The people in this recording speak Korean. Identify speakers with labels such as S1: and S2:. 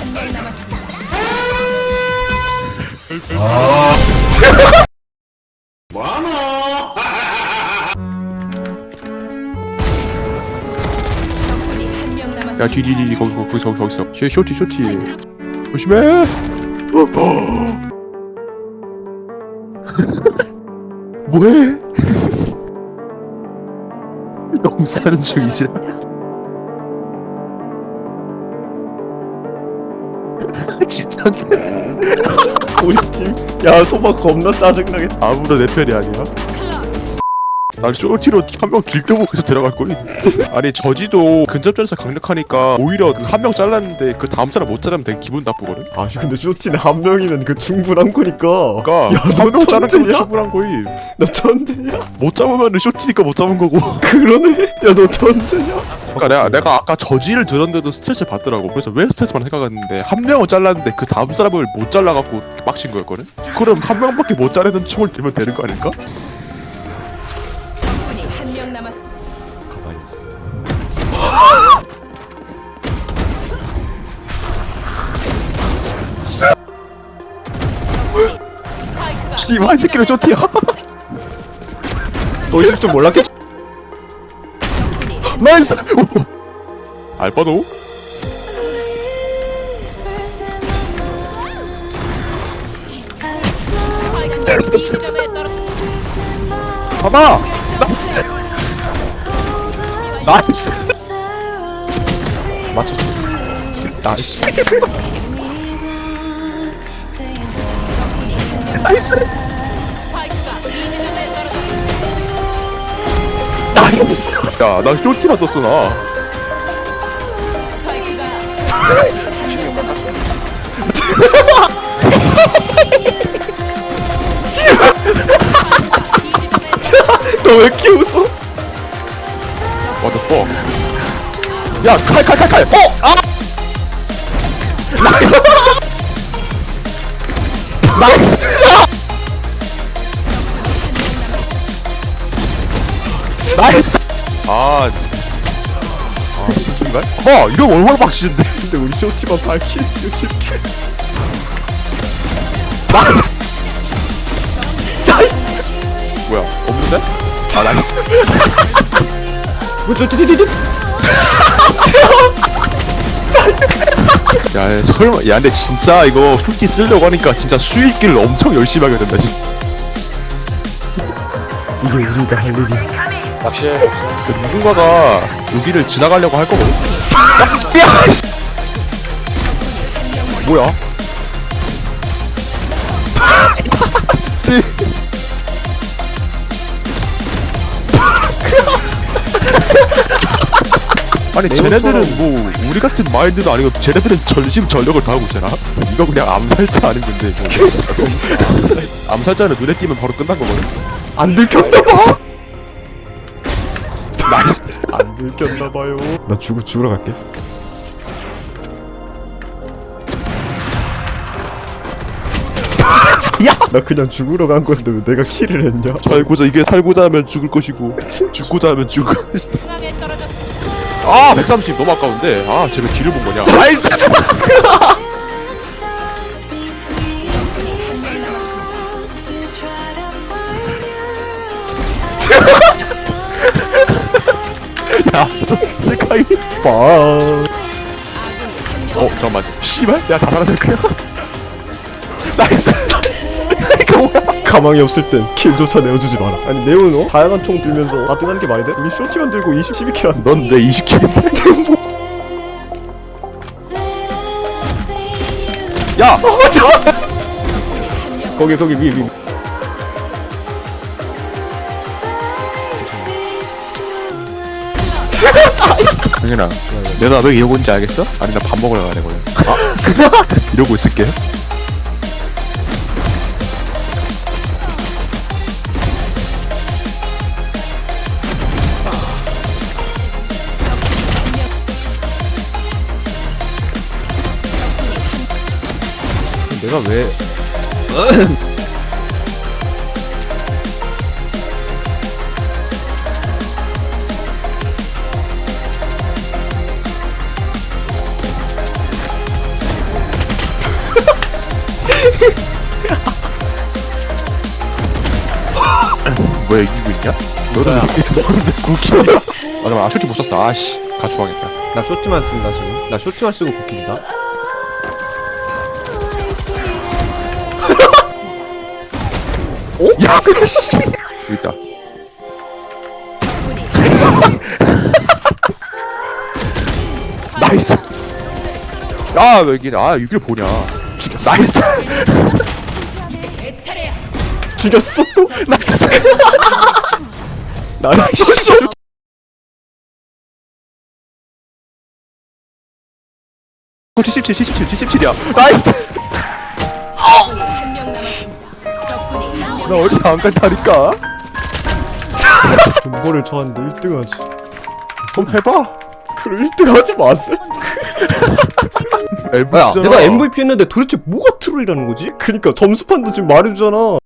S1: 한명 남았습니다.
S2: 야 뒤뒤뒤 거기 거기 거기 거기 있어. 쇼 쇼티 쇼티. 조심해. 뭐해? 싸는 중이지 진짜
S3: 우리 팀. 야 소박 겁나 짜증나겠다.
S2: 아무도 내 편이 아니야 난 쇼티로 한 명 들켜보고서 들어갈 거니 아니 저지도 근접전에서 강력하니까 오히려 그 한 명 잘랐는데 그 다음 사람 못 자르면 되게 기분 나쁘거든
S3: 아 근데 쇼티는 한 명이면 그 충분한 거니까.
S2: 그러니까
S3: 야, 너
S2: 한명 자르는 건
S3: 천재야?
S2: 충분한 거임
S3: 너 천재야?
S2: 못 잡으면 쇼티니까 못 잡은 거고
S3: 그러네. 야 너 천재야?
S2: 그러니까 내가 내가 아까 저지를 들었는데도 스트레스 받더라고. 그래서 왜 스트레스만 생각했는데 한 명은 잘랐는데 그 다음 사람을 못 잘라갖고 빡친 거였거든. 그럼 한 명밖에 못 자르는 총을 들면 되는 거 아닐까?
S1: 남았습니다.
S3: 가만히 있어.
S1: 스파이크가
S2: 씨발 이 새끼는 쇼티야.
S3: 너 있을 줄 몰랐겠지?
S2: 나이스. 알바노?
S1: 스파이크가 B 지점에 떨어
S2: 봐봐. 나이스. 나이스.
S3: 맞췄어.
S2: 나이스. 나이스. 나이스. 야, 나 쇼티만 썼어 나.
S1: 스파이크가
S3: 너왜 이렇게 웃어?
S2: The fuck? 야, 칼, 칼, 칼, 칼. 어, 아. 나이스. 나이스. 나이스. 아. 아, 진짜인가? 어, 이러면 얼마나 빡치는데?
S3: 근데 우리 쇼티만 밝히 이렇게.
S2: 나이스.
S3: 나이스.
S2: 뭐야? 없는데? 아, 나이스. 야, 설마, 야, 근데 진짜 이거 훅기 쓰려고 하니까 진짜 수익기를 엄청 열심히 하게 된다, 진짜.
S3: 이게 우리가 할 일이.
S2: 그 누군가가 여기를 지나가려고 할 거거든. 야! 씨! 뭐야? 씨. 아니 쟤네들은 뭐 우리 같은 마인드도 아니고 쟤네들은 전심 전력을 다하고 있잖아. 이거 그냥 암살자 아닌 건데 이거. 암살자는 눈에 띄면 바로 끝난 거거든.
S3: 안 들켰나 봐.
S2: 나이스.
S3: 안 들켰나 봐요. 나 죽어 죽으러 갈게. 나 그냥 죽으러 간 건데 왜 내가 킬을 했냐?
S2: 살고자 이게 살고자 하면 죽을 것이고 죽고자 하면 죽을 것이다.
S1: 중앙에 떨어졌습니다.
S2: 아, 130 너무 아까운데. 아, 쟤왜 길을 본 거냐? 나이스. 야, 스카이.
S3: 빠.
S2: 어, 잠깐만. 씨발, 내가 자살할 거야. 나이스.
S3: 가망이 없을 땐 킬조차 내어주지 마라. 아니 네오는 어? 다양한 총 들면서 가등하는 게 말이 돼? 우리 쇼티만 들고 20, 12킬 하는
S2: 넌 내 20킬인데? 야,
S3: 어 잡았어. 거기 거기 위 위.
S2: 승현아, 내가 왜 이러고 있는지 알겠어? 아니 나 밥 먹으러 가야 되거든. 아, 이러고 있을게.
S3: 내가
S2: 왜왜 이기고 있냐? 너는 너는 굵기야? 아 잠깐 아 슈팅 못 썼어. 아씨 가추하겠다.
S3: 나 쇼트만 쓴다 지금. 나 쇼트만 쓰고 고킬이다.
S2: 야 씨. 여기 있다 나이스 아 여기 아 여기를 보냐 나이스.
S3: 죽였어 또
S2: 나이스
S3: 나이스
S2: 어, 77, 77, 77이야. 나이스! 나 어디 안 간다니까?
S3: 존버를 쳐왔는데 1등 하지
S2: 그럼 해봐.
S3: 그럼 1등 하지 마세요 야. 내가 MVP 했는데 도대체 뭐가 트롤이라는 거지? 그니까 점수판도 지금 말해주잖아